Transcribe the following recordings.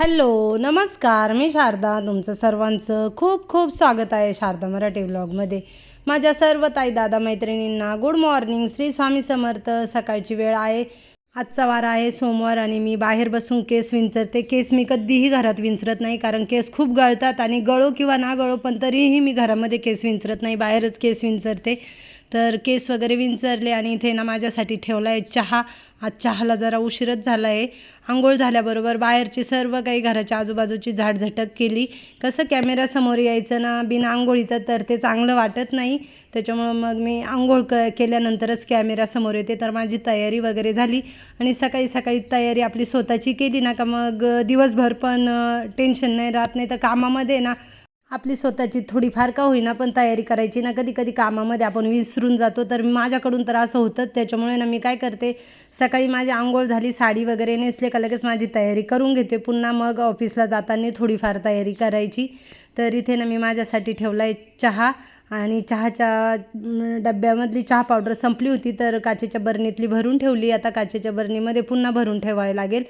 Hello नमस्कार. मी शारदा. तुमचं सर्वांचं खूप खूप स्वागत आहे शारदा मराठी व्लॉगमध्ये. माझ्या सर्व ताई दादा मैत्रिणींना गुड मॉर्निंग. श्री स्वामी समर्थ. सकाळची वेळ आहे. आजचा वार आहे सोमवार आणि मी बाहेर बसून केस विंचरते. केस मी कधीही घरात विंचरत नाही कारण केस खूप गळतात आणि गळो किंवा ना गळो पण तरीही मी घरामध्ये केस विंचरत नाही. बाहेरच केस विंचरते. तर केस वगैरे विंचरले आणि इथे ना माझ्यासाठी ठेवला आहे चहा. आज चहाला जरा उशीरच झाला आहे आंघोळ झाल्याबरोबर बाहेरची सर्व काही घराच्या आजूबाजूची झाडझटक केली. कसं कॅमेऱ्यासमोर यायचं ना बिना आंघोळीचं तर ते चांगलं वाटत नाही. त्याच्यामुळं मग मी आंघोळ क केल्यानंतरच कॅमेऱ्यासमोर येते. तर माझी तयारी वगैरे झाली. आणि सकाळी सकाळी तयारी आपली स्वतःची केली ना का मग दिवसभर पण टेन्शन नाही राहत. नाही तर कामामध्ये ना आपली स्वतःची थोडीफार का होईना पण तयारी करायची ना. कधी कधी कामामध्ये आपण विसरून जातो. तर माझ्याकडून तर असं होतं. त्याच्यामुळे ना मी काय करते सकाळी माझी आंघोळ झाली साडी वगैरे नेसले का लगेच माझी तयारी करून घेते. पुन्हा मग ऑफिसला जाताना थोडीफार तयारी करायची. तर इथे ना मी माझ्यासाठी ठेवला आहे चहा आणि चहाच्या डब्यामधली चहा पावडर संपली होती. तर काचेच्या बरणीतली भरून ठेवली. आता काचेच्या बरणीमध्ये पुन्हा भरून ठेवावी लागेल.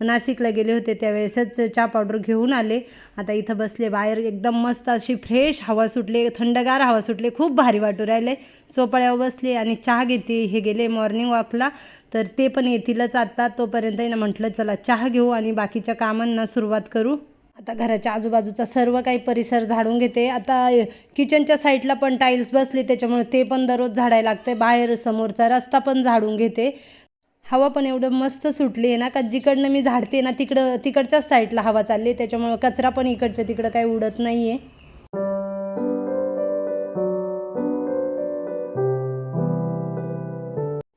नाशिकला गेले होते त्यावेळेसच चहा पावडर घेऊन आले. आता इथं बसले बाहेर एकदम मस्त अशी फ्रेश हवा सुटले थंडगार हवा सुटली खूप भारी वाटू राहिले. चोपाळ्यावर बसले आणि चहा घेते हे गेले मॉर्निंग वॉकला तर ते पण येतीलच आता तोपर्यंत ना म्हटलं चला चहा घेऊ आणि बाकीच्या कामांना सुरुवात करू. आता घराच्या आजूबाजूचा सर्व काही परिसर झाडून घेते. आता किचनच्या साईडला पण टाईल्स बसले त्याच्यामुळे ते पण दररोज झाडायला लागते बाहेर समोरचा रस्ता पण झाडून घेते. हवा पण एवढं मस्त सुटली आहे ना का जिकडनं मी झाडते ना तिकडं तिकडच्याच साईडला हवा चालली आहे त्याच्यामुळं कचरा पण इकडच्या तिकडं काही उडत नाही आहे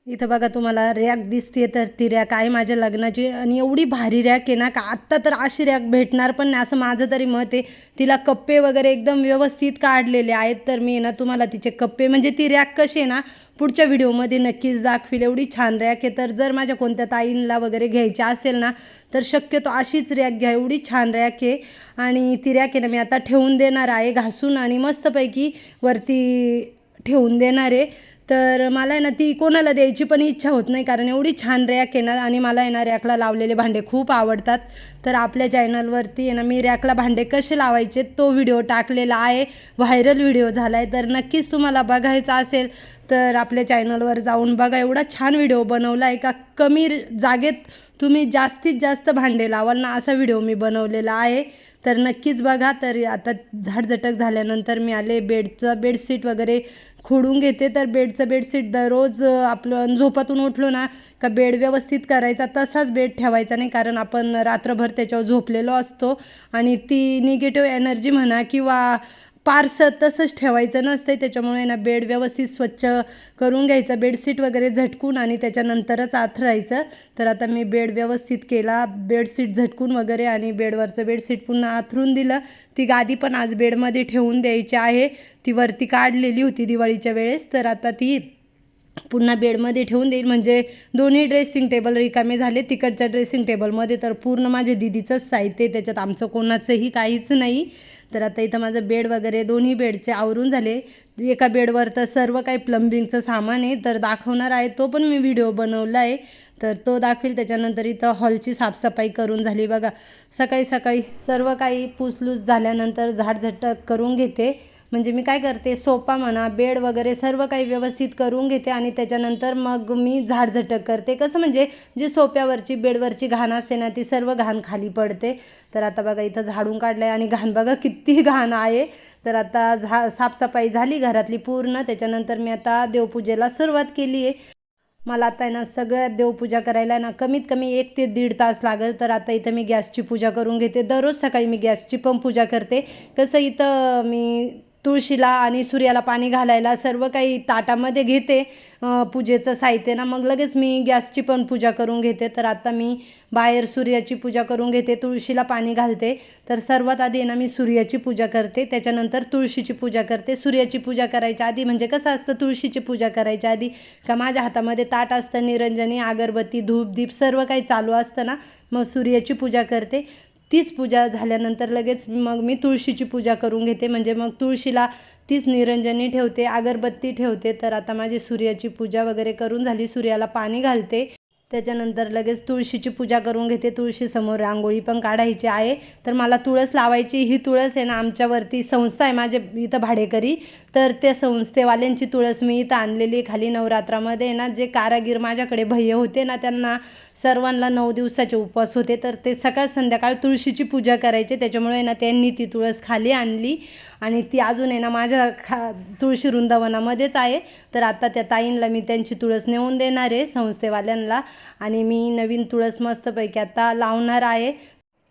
इथं बघा तुम्हाला रॅक दिसते तर ती रॅक आहे माझ्या लग्नाची. आणि एवढी भारी रॅक आहे ना का आत्ता तर अशी रॅक भेटणार पण नाही असं माझं तरी मत आहे. तिला कप्पे वगैरे एकदम व्यवस्थित काढलेले आहेत तर मी ना तुम्हाला तिचे कप्पे म्हणजे ती रॅक कशी आहे ना पुढच्या व्हिडिओमध्ये नक्कीच दाखवील. एवढी छान रॅक आहे. तर जर माझ्या कोणत्या ताईंला वगैरे घ्यायची असेल ना तर शक्यतो अशीच रॅक घ्या. एवढी छान रॅक आहे. आणि ती रॅक आहे ना मी आता ठेवून देणार आहे घासून आणि मस्तपैकी वरती ठेवून देणार आहे. तर मला आहे ना ती कोणाला द्यायची पण इच्छा होत नाही कारण एवढी छान रॅक आहे ना आणि मला आहे ना रॅकला लावलेले भांडे खूप आवडतात. तर आपल्या चॅनलवरती आहे ना मी रॅकला भांडे कसे लावायचे तो व्हिडिओ टाकलेला आहे. व्हायरल व्हिडिओ झाला आहे तर नक्कीच तुम्हाला बघायचा असेल तर आपल्या चॅनलवर जाऊन बघा एवढा छान व्हिडिओ बनवला आहे का? कमी जागेत तुम्ही जास्तीत जास्त भांडे लावाल ना असा व्हिडिओ मी बनवलेला आहे. तर नक्कीच बघा तर आता झाडझटक झाल्यानंतर मी आले बेडचं बेडशीट वगैरे खोडून घेते. तर बेडचं बेडशीट दररोज आपलं झोपातून उठलो ना का बेड व्यवस्थित करायचा तसाच बेड ठेवायचा नाही. कारण आपण रात्रभर त्याच्यावर झोपलेलो असतो आणि ती निगेटिव्ह एनर्जी म्हणा किंवा पारसं तसंच ठेवायचं नसते त्याच्यामुळे ना बेड व्यवस्थित स्वच्छ करून घ्यायचं. बेडशीट वगैरे झटकून आणि त्याच्यानंतरच आथरायचं. तर आता मी बेड व्यवस्थित केला बेडशीट झटकून वगैरे आणि बेडवरचं बेडशीट पुन्हा आथरून दिलं. ती गादी पण आज बेडमध्ये ठेवून द्यायची आहे. ती वरती काढलेली होती दिवाळीच्या वेळेस. तर आता ती पुन्हा बेडमध्ये ठेवून देईल म्हणजे दोन्ही ड्रेसिंग टेबल रिकामे झाले. तिकडच्या ड्रेसिंग टेबलमध्ये तर पूर्ण माझे दिदीचंच साहित्य त्याच्यात आमचं कोणाचंही काहीच नाही. तर आता इथं माझं बेड वगैरे दोन्ही बेडचे आवरून झाले. एका बेडवर तर सर्व काही प्लंबिंगचं सामान आहे. तर दाखवणार आहे तो पण मी व्हिडिओ बनवला आहे. तर तो दाखवेल त्याच्यानंतर इथं हॉलची साफसफाई करून झाली. बघा सकाळी सकाळी सर्व काही पुसलूस झाल्यानंतर झाडझटक करून घेते. म्हणजे मी काय करते सोपा म्हणा बेड वगैरे सर्व काही व्यवस्थित करून घेते आणि त्याच्यानंतर मग मी झाडझटक करते. कसं म्हणजे जी सोप्यावरची बेडवरची घाण असते ना ती सर्व घाण खाली पडते. तर आता बघा इथं झाडून काढलं आहे आणि घाण बघा किती घाण आहे. तर आता झा साफसफाई झाली घरातली पूर्ण. त्याच्यानंतर मी आता देवपूजेला सुरुवात केली आहे. मला आता आहे ना सगळ्यात देवपूजा करायला ना कमीत कमी एक ते दीड तास लागेल. तर आता इथं मी गॅसची पूजा करून घेते. दररोज सकाळी मी गॅसची पण पूजा करते. कसं इथं मी तुळशीला आणि सूर्याला पाणी घालायला सर्व काही ताटामध्ये घेते. पूजेचं साहित्य ना मग लगेच मी गॅसची पण पूजा करून घेते. तर आता मी बाहेर सूर्याची पूजा करून घेते तुळशीला पाणी घालते. तर सर्वात आधी ना मी सूर्याची पूजा करते. त्याच्यानंतर तुळशीची पूजा करते. सूर्याची पूजा करायच्या आधी म्हणजे कसं असतं तुळशीची पूजा करायच्या आधी का माझ्या हातामध्ये ताट असतं निरंजनी अगरबत्ती धूप दीप सर्व काही चालू असतं ना मग सूर्याची पूजा करते. तीच पूजा झाल्यानंतर लगेच मग मी तुळशीची पूजा करून घेते. म्हणजे मग तुळशीला तीच निरंजनी ठेवते अगरबत्ती ठेवते. तर आता माझी सूर्याची पूजा वगैरे करून झाली. सूर्याला पाणी घालते. त्याच्यानंतर लगेच तुळशीची पूजा करून घेते. तुळशीसमोर रांगोळी पण काढायची आहे. तर मला तुळस लावायची ही तुळस आहे ना आमच्यावरती संस्था आहे माझे इथं भाडेकरी. तर त्या संस्थेवाल्यांची तुळस मी इथं आणलेली आहे. खाली नवरात्रामध्ये. आहे ना जे कारागीर माझ्याकडे भय्य होते ना त्यांना सर्वांना नऊ दिवसाचे उपवास होते तर ते सकाळ संध्याकाळ तुळशीची पूजा करायचे. त्याच्यामुळे ना त्यांनी ती तुळस खाली आणली. आणि ती अजून आहे ना माझ्या खा तुळशी वृंदावनामध्येच आहे. तर आता त्या ताईंला मी त्यांची तुळस नेऊन देणार आहे संस्थेवाल्यांना. आणि मी नवीन तुळस मस्तपैकी आता लावणार आहे.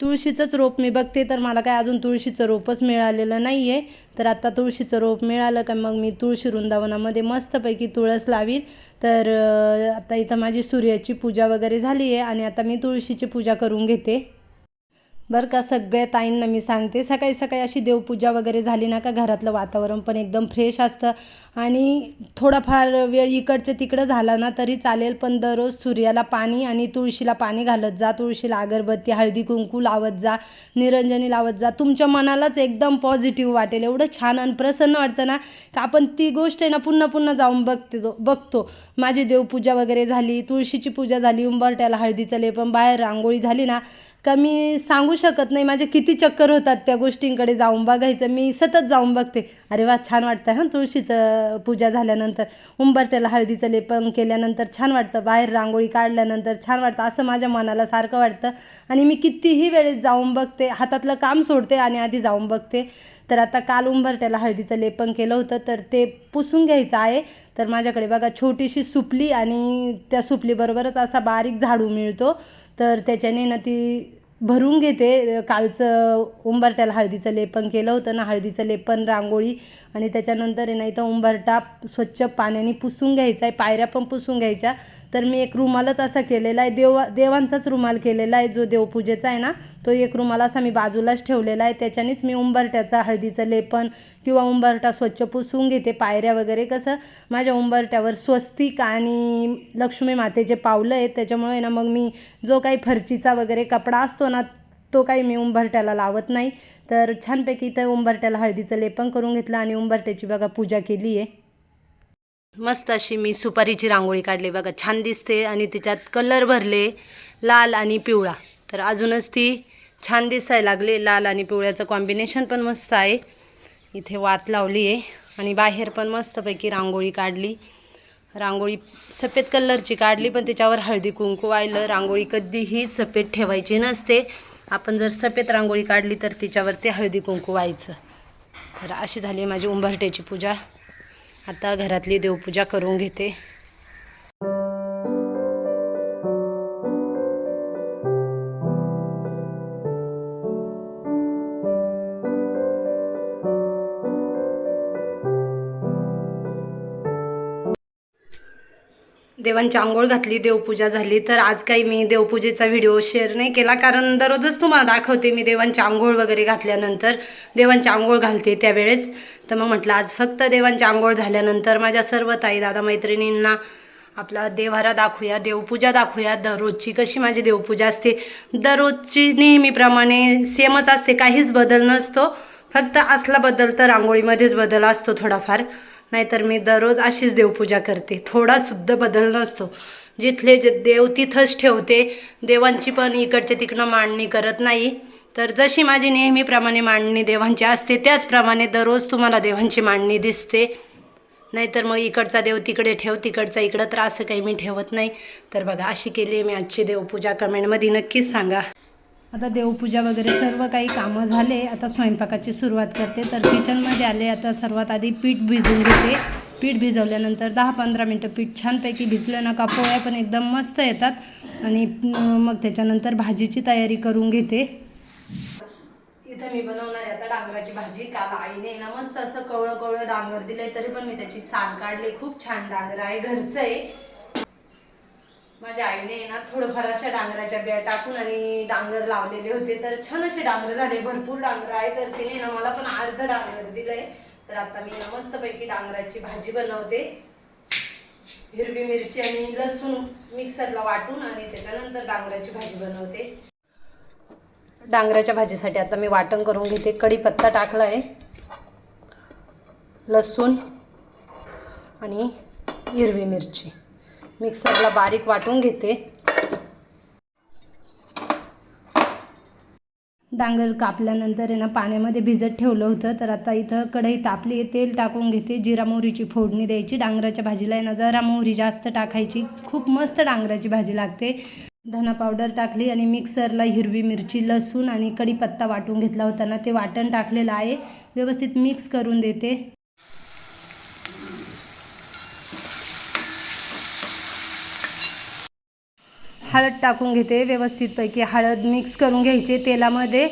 तुळशीचंच रोप मी बघते तर मला काय अजून तुळशीचं रोपच मिळालेलं नाही आहे तर आता तुळशीचं रोप मिळालं का मग मी तुळशी वृंदावनामध्ये मस्तपैकी तुळस लावीन. तर आता इथं माझी सूर्याची पूजा वगैरे झाली आहे आणि आता मी तुळशीची पूजा करून घेते. बरं का सगळ्या ताईंना मी सांगते. सकाळी सकाळी अशी देवपूजा वगैरे झाली ना का घरातलं वातावरण पण एकदम फ्रेश असतं. आणि थोडाफार वेळ इकडचं तिकडं झाला ना तरी चालेल पण दररोज सूर्याला पाणी आणि तुळशीला पाणी घालत जा. तुळशीला अगरबत्ती हळदी कुंकू लावत जा निरंजनी लावत जा. तुमच्या मनालाच एकदम पॉझिटिव्ह वाटेल. एवढं छान आणि प्रसन्न वाटतं ना का आपण ती गोष्ट आहे ना पुन्हा पुन्हा जाऊन बघते बघतो. माझी देवपूजा वगैरे झाली तुळशीची पूजा झाली उंबरट्याला हळदीचं लेपण बाहेर रांगोळी झाली ना का मी सांगू शकत नाही माझे किती चक्कर होतात त्या गोष्टींकडे जाऊन बघायचं. मी सतत जाऊन बघते. अरे वा छान वाटतं हां तुळशीचं पूजा झाल्यानंतर. उंबरट्याला हळदीचं लेपन केल्यानंतर छान वाटतं. बाहेर रांगोळी काढल्यानंतर छान वाटतं. असं माझ्या मनाला सारखं वाटतं. आणि मी कितीही वेळेस जाऊन बघते हातातलं काम सोडते आणि आधी जाऊन बघते. तर आता काल उंबरट्याला हळदीचं लेपन केलं होतं तर ते पुसून घ्यायचं आहे. तर माझ्याकडे बघा छोटीशी सुपली आणि त्या सुपलीबरोबरच असा बारीक झाडू मिळतो. तर त्याच्याने ना ती भरून घेते. कालचं उंबरट्याला हळदीचं लेपन केलं होतं ना हळदीचं लेपन रांगोळी आणि त्याच्यानंतर आहे ना इथं उंबरटा स्वच्छ पाण्याने पुसून घ्यायचा आहे. पायऱ्या पण पुसून घ्यायच्या. तर मी एक रुमालच असा केलेला आहे. देवा देवांचाच रुमाल केलेला आहे. जो देवपूजेचा आहे ना तो एक रुमाल असा मी बाजूलाच ठेवलेला आहे. त्याच्यानेच मी उंबरट्याचा हळदीचं लेपन किंवा उंबरटा स्वच्छ पुसून घेते. पायऱ्या वगैरे कसं माझ्या उंबरट्यावर स्वस्तिक आणि लक्ष्मी मातेचे पावलं आहेत. त्याच्यामुळे ना मग मी जो काही फरचीचा वगैरे कपडा असतो ना तो काही मी उंबरट्याला लावत नाही. तर छानपैकी इथं उंबरट्याला हळदीचं लेपन करून घेतलं आणि उंबरट्याची बघा पूजा केली आहे. मस्त अशी मी सुपारीची रांगोळी काढली. बघा छान दिसते आणि तिच्यात कलर भरले लाल आणि पिवळा. तर अजूनच ती छान दिसायला लागले. लाल आणि पिवळ्याचं कॉम्बिनेशन पण मस्त आहे. इथे वात लावली आहे आणि बाहेर पण मस्तपैकी रांगोळी काढली. रांगोळी सफेद कलरची काढली पण त्याच्यावर हळदी कुंकू वाहिलं रांगोळी कधीही सफेद ठेवायची नसते. आपण जर सफेद रांगोळी काढली तर तिच्यावरती हळदी कुंकू व्हायचं तर अशी झाली माझी उंबरट्याची पूजा. आता घरातली देवपूजा करून घेते. देवांची आंघोळ घातली देवपूजा झाली तर आज काही मी देवपूजेचा व्हिडिओ शेअर नाही केला कारण दररोजच तुम्हाला दाखवते मी देवांची आंघोळ वगैरे घातल्यानंतर. देवांची आंघोळ घालते त्यावेळेस. तर मग म्हटलं आज फक्त देवांची आंघोळ झाल्यानंतर माझ्या सर्व ताई दादा मैत्रिणींना आपला देवारा दाखवूया देवपूजा दाखवूया. दररोजची कशी माझी देवपूजा असते? दररोजची नेहमीप्रमाणे सेमच असते काहीच बदल नसतो. फक्त असला बदल तर रांगोळीमध्येच बदल असतो थोडाफार. नाहीतर मी दररोज अशीच देवपूजा करते. थोडासुद्धा बदल नसतो. जिथले जे देव तिथंच ठेवते. देवांची पण इकडच्या तिकडनं मांडणी करत नाही. तर जशी माझी नेहमीप्रमाणे मांडणी देवांची असते त्याचप्रमाणे दररोज तुम्हाला देवांची मांडणी दिसते. नाहीतर मग इकडचा देव तिकडे ठेव तिकडचा इकडं तर असं काही मी ठेवत नाही. तर बघा अशी केली आहे मी आजची देवपूजा. कमेंटमध्ये नक्कीच सांगा. आता देवपूजा वगैरे सर्व काही कामं झाले. आता स्वयंपाकाची सुरुवात करते. तर किचनमध्ये आले. आता सर्वात आधी पीठ भिजवून घेते. पीठ भिजवल्यानंतर दहा पंधरा मिनटं पीठ छानपैकी भिजलं ना का पोळ्या पण एकदम मस्त येतात. आणि मग त्याच्यानंतर भाजीची तयारी करून घेते. इथं मी बनवणार आहे. आता डांगराची भाजी काल आईने ना मस्त असं कवळं कवळं डांगर दिलंय तरी पण मी त्याची साल काढली. खूप छान डांगर आहे घरचं आहे. माझ्या आईने ना थोडंफार अशा डांगराच्या बिया टाकून आणि डांगर लावलेले होते. तर छान असे डांगर झाले भरपूर डांगर आहे. तर तिने ना मला पण अर्ध डांगर दिलंय. तर आता मी ना मस्तपैकी डांगराची भाजी बनवते. हिरवी मिरची आणि लसूण मिक्सरला वाटून आणि त्याच्यानंतर डांगराची भाजी बनवते. डांगराच्या भाजीसाठी आता मी वाटण करून घेते. कढीपत्ता टाकला आहे लसूण आणि हिरवी मिरची. मिक्सरला बारीक वाटून घेते. डांगर कापल्यानंतर ना पाण्यामध्ये भिजत ठेवलं होतं. तर आता इथं कढई तापली तेल टाकून घेते. जिरा मोहरीची फोडणी द्यायची. डांगराच्या भाजीला आहे ना जरा मोहरी जास्त टाकायची. खूप मस्त डांगराची भाजी लागते. धना पावडर टाकली आणि मिक्सरला हिरवी मिरची लसूण आणि कढीपत्ता वाटून घेतला होता ना ते वाटण टाकलेलं आहे. व्यवस्थित मिक्स करून देते. हळद टाकून घेते. व्यवस्थितपैकी हळद मिक्स करून घ्यायचे तेलामध्ये.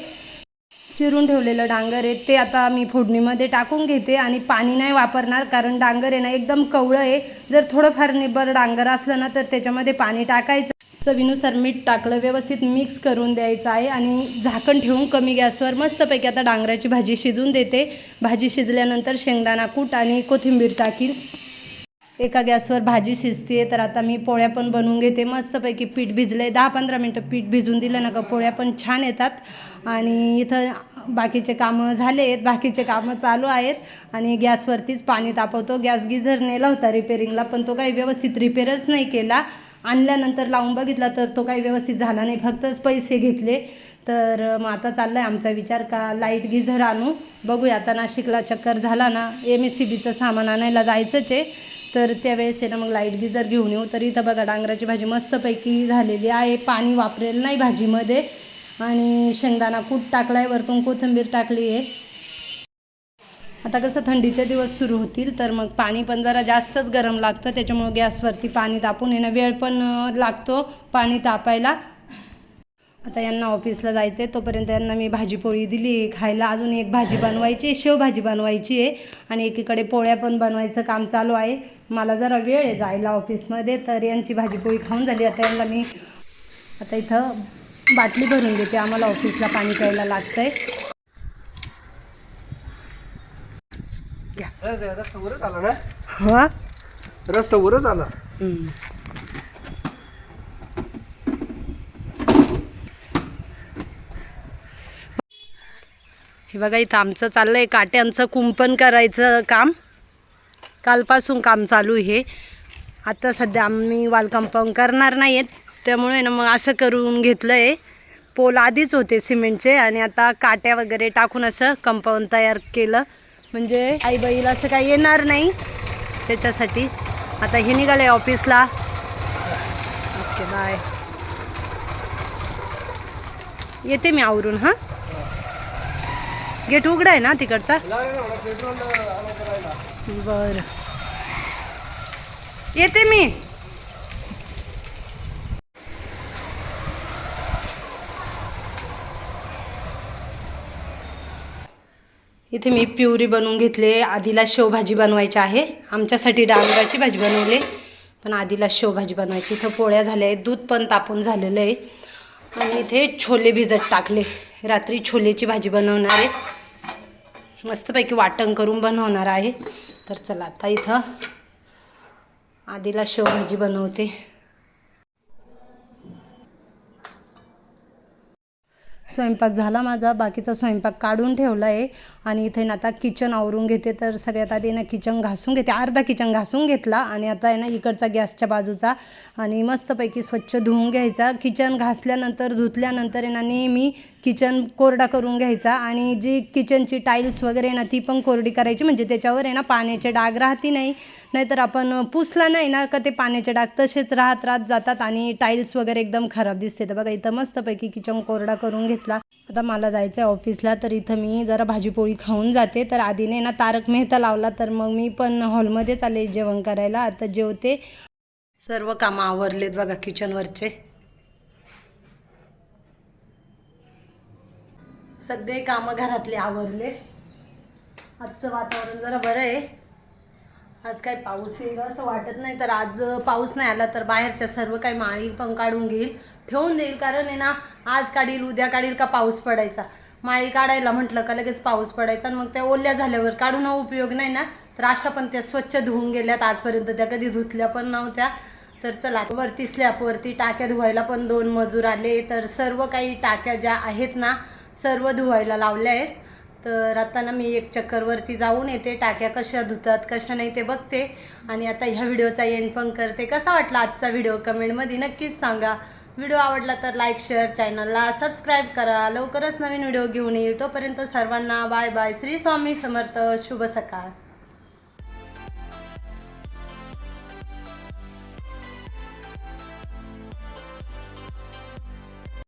चिरून ठेवलेलं डांगर आहे ते आता मी फोडणीमध्ये टाकून घेते आणि पाणी नाही वापरणार कारण डांगर आहे ना एकदम कवळं आहे. जर थोडंफार निबर डांगर असलं ना तर त्याच्यामध्ये पाणी टाकायचं. चवीनुसार मीठ टाकलं व्यवस्थित मिक्स करून द्यायचं आहे आणि झाकण ठेवून कमी गॅसवर मस्तपैकी आता डांगराची भाजी शिजून देते. भाजी शिजल्यानंतर शेंगदाणा कूट आणि कोथिंबीर टाकीन. एका गॅसवर भाजी शिजते तर आता मी पोळ्या पण बनवून घेते. मस्तपैकी पीठ भिजले दहा पंधरा मिनटं पीठ भिजून दिलं ना का पोळ्या पण छान येतात. आणि इथं बाकीचे कामं झाले आहेत. बाकीचे कामं चालू आहेत. आणि गॅसवरतीच पाणी तापवतो. गॅस गिझर नेला होता रिपेरिंगला पण तो काही व्यवस्थित रिपेअरच नाही केला. आणल्यानंतर लावून बघितला तर तो काही व्यवस्थित झाला नाही. फक्तच पैसे घेतले. तर मग आता चाललं आहे आमचा विचार का लाइट गिझर आणू? बघूया. आता नाशिकला चक्कर झाला ना एम एस सी बीचं सामान आणायला जायचंच आहे. तर त्यावेळेस आहे ना मग लाइट गिझर घेऊन येऊ. तर इथं बघा डांगराची भाजी मस्तपैकी झालेली आहे. पाणी वापरेल नाही भाजीमध्ये. आणि शेंगदाणा कूट टाकला आहे वरतून कोथिंबीर टाकली आहे. आता कसं थंडीचे दिवस सुरू होतील तर मग पाणी पण जरा जास्तच गरम लागतं त्याच्यामुळं गॅसवरती पाणी तापून येणं वेळ पण लागतो पाणी तापायला. आता यांना ऑफिसला जायचं आहे तोपर्यंत यांना मी भाजीपोळी दिली खायला अजून एक भाजी बनवायची आहे शेवभाजी बनवायची आहे आणि एकीकडे पोळ्या पण बनवायचं काम चालू आहे. मला जरा वेळ आहे जायला ऑफिसमध्ये तर यांची भाजीपोळी खाऊन झाली. आता यांना मी आता इथं बाटली भरून देते आम्हाला ऑफिसला पाणी प्यायला लागतं आहे रस्ता वरच आला ना? हा? हे बघा इथं आमचं चाललं आहे काट्यांचं कुंपण करायचं काम. कालपासून काम चालू आहे. आता सध्या आम्ही वाल कंपाऊंड करणार नाही आहेत त्यामुळे ना मग असं करून घेतलं आहे पोल आधीच होते सिमेंटचे आणि आता काट्या वगैरे टाकून असं कंपाऊंड तयार केलं. म्हणजे आई बैल असं काही येणार नाही त्याच्यासाठी. आता हे निघाले ऑफिसला. ओके बाय येते मी आवरून हां? गेट उघडा आहे ना तिकडचा? बरं. येते मी. इथे मी प्युरी बनवून घेतले. आधीला शेवभाजी बनवायची आहे. आमच्यासाठी डांगराची भाजी बनवली. पण आधीला शेवभाजी बनवायची. इथं पोळ्या झाल्या आहेत. दूध पण तापून झालेलं आहे. आणि इथे छोले भिजत टाकले. रात्री छोलेची भाजी बनवणार आहे. मस्तपैकी वाटण करून बनवणार आहे. तर चला आता इथं आधीला शेवभाजी बनवते. स्वयंपाक झाला माझा बाकीचा स्वयंपाक काढून ठेवला आहे. आणि इथे ना आता किचन आवरून घेते तर सगळ्यात आधी ना किचन घासून घेते. अर्धा किचन घासून घेतला आणि आता आहे ना इकडचा गॅसच्या बाजूचा. आणि मस्तपैकी स्वच्छ धुवून घ्यायचा. किचन घासल्यानंतर धुतल्यानंतर आहे ना नेहमी किचन कोरडा करून घ्यायचा. आणि जी किचनची टाईल्स वगैरे आहे ना ती पण कोरडी करायची. म्हणजे त्याच्यावर आहे ना पाण्याचे डाग राहती नाही. नाहीतर आपण पुसला नाही ना का ते पाण्याचे डाग तसेच राहत राहत जातात आणि टाईल्स वगैरे एकदम खराब दिसते. तर बघा इथं मस्तपैकी किचन कोरडा करून घेतला. आता मला जायचं आहे ऑफिसला तर इथं मी जरा भाजीपोळी खाऊन जाते. तर आधीने ना तारक मेहता लावला तर मग मी पण हॉलमध्येच आले जेवण करायला. आता जेवते. सर्व कामं आवरलेत बघा किचनवरचे सगळे कामं घरातले आवरले. आजचं वातावरण जरा बरं आहे. आज काय पाऊस येईल असं वाटत नाही तर आज पाऊस नाही आला तर बाहेरच्या सर्व काही माळी पण काढून घेईल ठेवून देईल कारण आहे ना आज काढील उद्या काढील का पाऊस पडायचा? माळी काढायला म्हटलं का लगेच पाऊस पडायचा? आणि मग त्या ओल्या झाल्यावर काढून उपयोग नाही ना? तर अशा पण त्या स्वच्छ धुवून गेल्यात आजपर्यंत त्या कधी धुतल्या पण नव्हत्या. तर चला वरती स्लॅपवरती टाक्या धुवायला पण दोन मजूर आले. तर सर्व काही टाक्या ज्या आहेत ना सर्व धुवायला लावल्या आहेत. तर आता ना मी एक चक्करवरती जाऊन येते. टाक्या कशा धुतात कशा नाही ते बघते. आणि आता ह्या व्हिडिओचा एंड पण करते. कसा वाटला आजचा व्हिडिओ? कमेंटमध्ये नक्कीच सांगा. व्हिडिओ आवडला तर लाईक शेअर चॅनलला सबस्क्राईब करा. लवकरच नवीन व्हिडिओ घेऊन येईल. तोपर्यंत सर्वांना बाय बाय श्री स्वामी समर्थ. शुभ सकाळ.